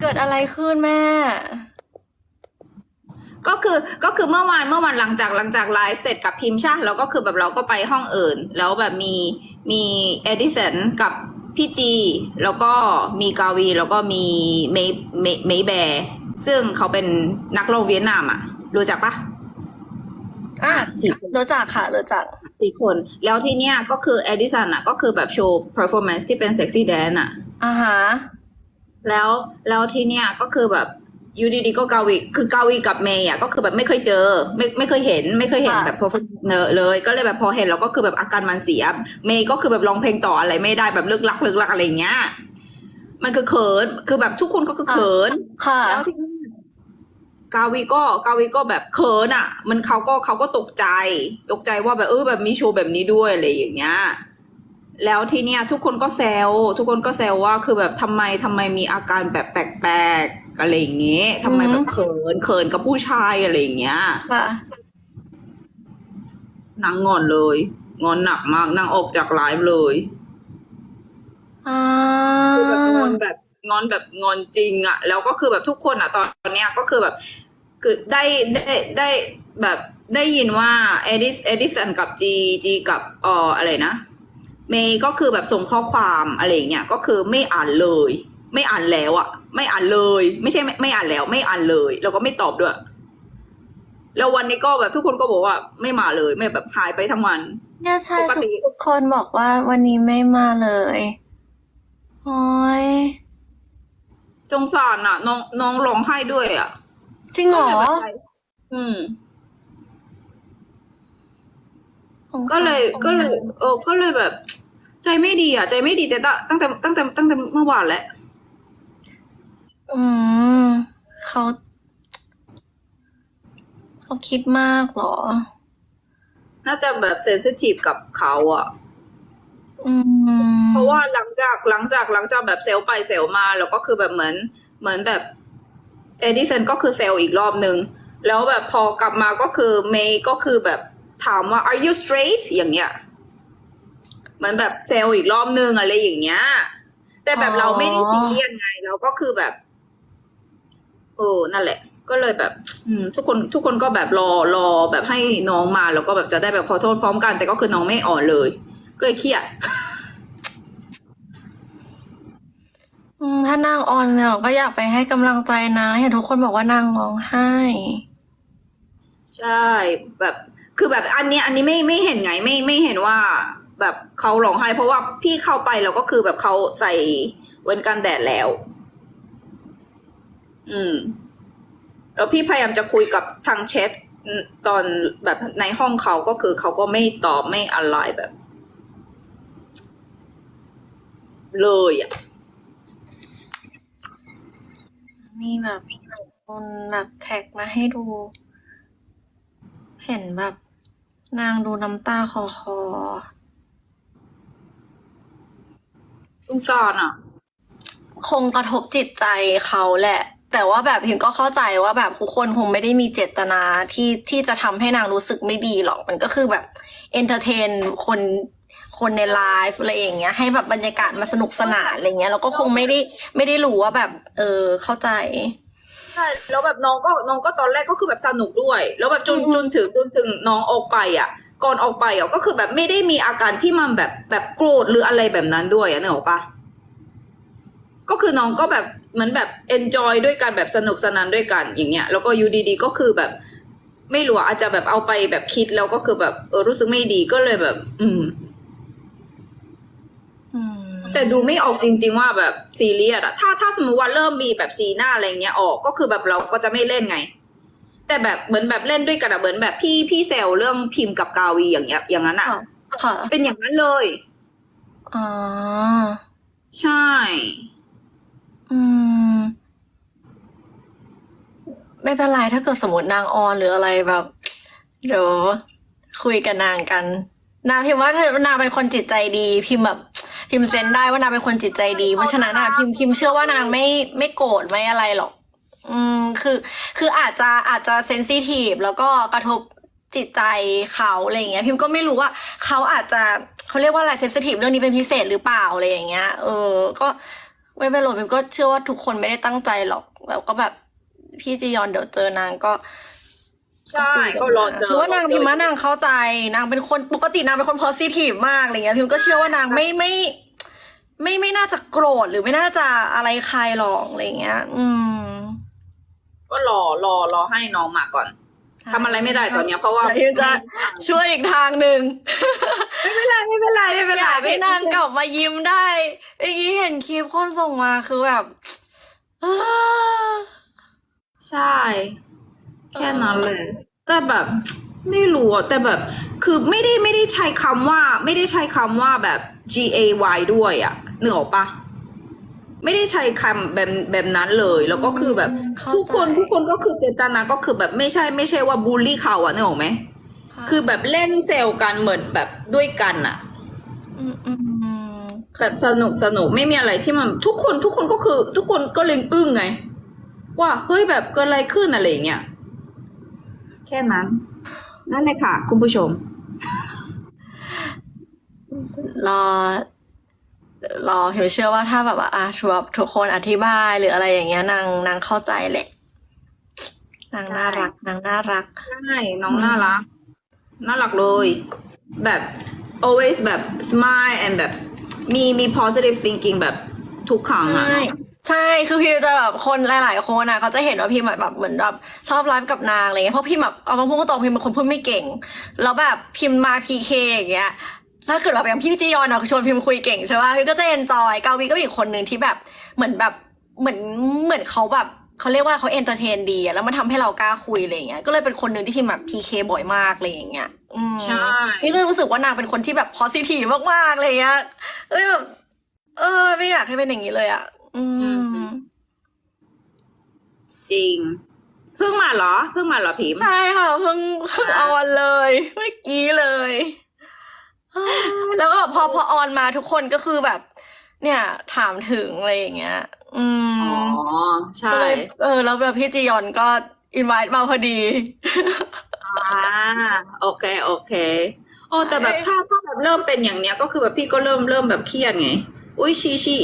เกิดอะไรขึ้นแม่ ก็คือก็คือเมื่อวานเมื่อวานหลังจากหลังจากไลฟ์เสร็จกับพิมพ์ใช่ปะแล้วก็คือแบบเราก็ไปห้องอื่น แล้วแบบมีมีเอดิสันกับพี่จี แล้วก็มีกาวี แล้วก็มีเมย์เมย์เมย์แบร์ซึ่งเขาเป็นนักร้องเวียดนามอะ รู้จักปะอะสี่คนรู้จักค่ะรู้จักสี่คน แล้วที่เนี้ยก็คือเอดิสันอะ ก็คือแบบโชว์ performance ที่เป็นเซ็กซี่แดนอะอ่าฮะ แล้วแล้วที่เนี้ยก็คือแบบอยูดีๆก็กาวีคือกาวีกับเมย์อะก็คือแบบไม่เคยเจอ ไม่ไม่เคยเห็น ไม่เคยเห็นค่ะแบบ performance เลย ก็เลยแบบพอเห็นแล้วก็คือแบบอาการมันเสีย เมย์ก็คือแบบร้องเพลงต่ออะไรไม่ได้แบบเลิกลักเลิกลักอะไรอย่างเงี้ย มันคือเขินคือแบบทุกคนก็คือเขินค่ะแล้วที่นี่กาวีก็กาวีก็แบบเขินอะ มันเขาก็เขาก็ตกใจ ตกใจว่าแบบเออแบบมีโชว์แบบนี้ด้วยอะไรอย่างเงี้ย แล้วทีเนี้ยทุกคนก็แซวทุกคนก็แซวว่าคือแบบทำไมทำไมมีอาการแบบแปลกๆอะไรอย่างเงี้ยทำไมแบบเขินเขินกับผู้ชายอะไรอย่างเงี้ยค่ะนางงอนเลย งอนหนักมากนางออกจากไลฟ์เลยอ่าคือแบบงอนแบบงอนแบบงอนจริงอะแล้วก็คือแบบทุกคนอะตอนเนี้ยก็คือแบบ คือได้ได้ได้แบบได้ยินว่าเอดิสเอดิสันกับจีจีกับเอ่ออะไรนะ เมย์ก็คือแบบส่งข้อความอะไรอย่างเงี้ยก็คือไม่อ่านเลย ไม่อ่านแล้วอะไม่อ่านเลย ไม่ใช่ไม่ไม่อ่านแล้ว ไม่อ่านเลย แล้วก็ไม่ตอบด้วย แล้ววันนี้ก็แบบทุกคนก็บอกว่าไม่มาเลย ไม่แบบหายไปทั้งวันเนี่ยใช่ปกติทุกคนบอกว่าวันนี้ไม่มาเลยโอ้ยจงสารอะน้องน้องร้องไห้ด้วยอะจริงเหรออืม สงสาร ก็เลยก็เลยเออก็เลยแบบ ใจไม่ดีอะ ใจไม่ดีแต่ตั้งแต่ตั้งแต่ตั้งแต่เมื่อวานแล้วอืมเขาเขาคิดมากเหรอ น่าจะแบบเซนซิทีฟกับเขาอะอืมเพราะว่าหลังจากหลังจากหลังจากแบบเซลไปเซลมา แล้วก็คือแบบเหมือนเหมือนแบบเอดิสันก็คือเซลอีกรอบนึง แล้วแบบพอกลับมาก็คือเมย์ก็คือแบบ ถามว่า are you straight อย่างเงี้ยเหมือนแบบเซลอีกรอบนึงอะไรอย่างเงี้ย แต่แบบเราไม่ได้ซีเรียสไงเราก็คือแบบเออนั่นแหละ ก็เลยแบบ อืม ทุกคนทุกคนก็แบบรอรอแบบให้น้องมาแล้วก็แบบจะได้แบบขอโทษพร้อมกัน แต่ก็คือน้องไม่อ่อนเลย ก็เลยเครียดอืมถ้านางออนเนี่ยก็อยากไปให้กำลังใจนางเห็นทุกคนบอกว่านางร้องไห้ ใช่แบบคือแบบอันนี้อันนี้ไม่ไม่เห็นไงไม่ไม่เห็นว่าแบบเขาร้องไห้เพราะว่าพี่เข้าไปแล้วก็คือแบบเขาใส่เวนกันแดดแล้ว อืม แล้วพี่พยายามจะคุยกับทางแชทตอนแบบในห้องเขาก็คือเขาก็ไม่ตอบไม่อะไรแบบ เลยอะมีแบบคนหนักแท็กมาให้ดู เห็นแบบนางดูน้ำตาคอคอสงสารอะ คงกระทบจิตใจเขาแหละ แต่ว่าแบบพิมก็เข้าใจว่าแบบทุกคนคงไม่ได้มีเจตนาที่ที่จะทำให้นางรู้สึกไม่ดีหรอก มันก็คือแบบเอนเตอร์เทนคนคนในไลฟ์อะไรอย่างเงี้ย ให้แบบบรรยากาศมาสนุกสนานอะไรเงี้ยแล้วก็คงไม่ได้ไม่ได้รู้ว่าแบบ เออเข้าใจ ใช่แล้วแบบน้องก็น้องก็ตอนแรกก็คือแบบสนุกด้วย แล้วแบบจนอืมจนถึงจนถึงน้องออกไปอะ ก่อนออกไปอะก็คือแบบไม่ได้มีอาการที่มันแบบแบบโกรธหรืออะไรแบบนั้นด้วยอะนึกออกปะก็คือน้องก็แบบเหมือนแบบเอนจอยด้วยกันแบบสนุกสนานด้วยกันอย่างเงี้ย แล้วก็อยู่ดีๆก็คือแบบ ไม่รู้อะอาจจะแบบเอาไปแบบคิดแล้วก็คือแบบเออรู้สึกไม่ดีก็เลยแบบ อืมอืม แต่ดูไม่ออกจริง ๆ ว่าแบบซีเรียสอะถ้าถ้าสมมติว่าเริ่มมีแบบสีหน้าอะไรเงี้ยออกก็คือแบบเราก็จะไม่เล่นไง แต่แบบเหมือนแบบเล่นด้วยกันอะเหมือนแบบพี่พี่แซวเรื่องพิมพ์กับกาวีอย่างเงี้ยอย่างนั้นอะค่ะค่ะ เป็นอย่างนั้นเลยอ๋อใช่ อืม ไม่เป็นไรถ้าเกิดสมมตินางออนหรืออะไรแบบเดี๋ยวคุยกับนางกัน นางพิมพ์ว่าเธอนางเป็นคนจิตใจดีพิมพ์แบบ พิมเซนได้ว่านางเป็นคนจิตใจดี เพราะฉะนั้นอะพิมพิมเชื่อว่านางไม่ไม่โกรธไม่อะไรหรอก อืมคือคืออาจจะอาจจะเซนซิทีฟแล้วก็กระทบจิตใจเขาอะไรอย่างเงี้ย พิมก็ไม่รู้ว่าเขาอาจจะเขาเรียกว่าอะไรเซนซิทีฟเรื่องนี้เป็นพิเศษหรือเปล่าอะไรอย่างเงี้ย เออ ก็ไม่เป็นไรพิมก็เชื่อว่าทุกคนไม่ได้ตั้งใจหรอก แล้วก็แบบพี่จียอนเดี๋ยวเจอนางก็ ใช่ก็รอเจอเพราะว่านางรอเจอพิมพ์ว่านางเข้าใจนางเป็นคนปกตินางเป็นคน positive มากอะไรเงี้ยพิมก็เชื่อว่านางไม่ไม่ไม่ไม่น่าจะโกรธหรือไม่น่าจะอะไรใครหรอกอะไรเงี้ย อืม ก็รอรอรอให้น้องมาก่อนทำอะไรไม่ได้ตอนเนี้ยเพราะว่าเดี๋ยวพิมจะช่วยอีกทางหนึ่งไม่เป็นไรไม่เป็นไรไม่เป็นอไรยากให้นางกลับมายิ้มได้เมื่อกี้เห็นคลิปคนส่งมาคือแบบอ้าใช่ แค่นั้นเลย แต่แบบไม่รู้อะแต่แบบคือไม่ได้ไม่ได้ใช้คำว่า ไม่ได้ใช้คำว่าแบบ G A Y ด้วยอะเหนืออกปะไม่ได้ใช้คำแบบแบบนั้นเลย แล้วก็คือแบบเข้าทุกคนใจทุกคนก็คือเจตนาก็คือแบบไม่ใช่ไม่ใช่ว่าบูลลี่เขาอะนึกออกไหมคือแบบเล่นเซลล์กันเหมือนแบบด้วยกันอะอืมอืมอืมแบบสนุกสนุกไม่มีอะไรที่มันทุกคนทุกคนก็คือ ทุกคนก็เลยอึ้งไง ว่าเฮ้ยแบบเกิดอะไรขึ้นอะไรอย่างเงี้ย แค่นั้น นั่นเลยค่ะ คุณผู้ชม รอ รอพิมเชื่อว่าถ้าแบบว่าอะแบบทุกคนอธิบายหรืออะไรอย่างเงี้ยนางนางเข้าใจแหละนางน่ารักนางน่ารักใช่น้องน่ารักน่ารักเลย แบบ always แบบ smile and แบบมีมี positive thinking แบบทุกครั้งอะ ใช่ใช่ คือพี่จะแบบคนหลาย ๆ คนอะเขาจะเห็นว่าพี่แบบเหมือนแบบชอบไลฟ์กับนางอะไรเงี้ย เพราะพี่แบบเอามาพูดตรงๆพี่เป็นคนพูดไม่เก่ง แล้วแบบพิมพ์มาพีเคอย่างเงี้ย ถ้าเกิดแบบอย่างพี่จียอนอะชวนพิมพ์คุยเก่งใช่ป่ะพี่ก็จะเอนจอยกาวีก็เป็นอีกคนหนึ่งที่แบบเหมือนแบบเหมือนเหมือนเขาแบบเขาเรียกว่าเขาเอนเตอร์เทนดีอะแล้วมันทำให้เรากล้าคุยอะไรเงี้ย ก็เลยเป็นคนหนึ่งที่พิมพ์แบบพีเคบ่อยมากอะไรอย่างเงี้ย อืมใช่ นี่ก็รู้สึกว่านางเป็นคนที่แบบ positive มากๆอะไรเงี้ยเลยแบบเออไม่อยากให้เป็นอย่างนี้เลยอะ อืม จริง เพิ่งมาเหรอ เพิ่งมาเหรอพิมพ์ ใช่ค่ะเพิ่งเพิ่งออนเลยเมื่อกี้เลยเอ้ยแล้วก็พอพอออนมาทุกคนก็คือแบบ เนี่ยถามถึงอะไรอย่างเงี้ย อืมอ๋อ ใช่ก็เลยเออ แล้วแบบพี่จียอนก็อินไวต์มาพอดี อ่าโอเค โอเค โอ้แต่แบบถ้าถ้าแบบเริ่มเป็นอย่างเนี้ย ก็คือแบบพี่ก็เริ่มเริ่มแบบเครียดไง อุ้ยชีชี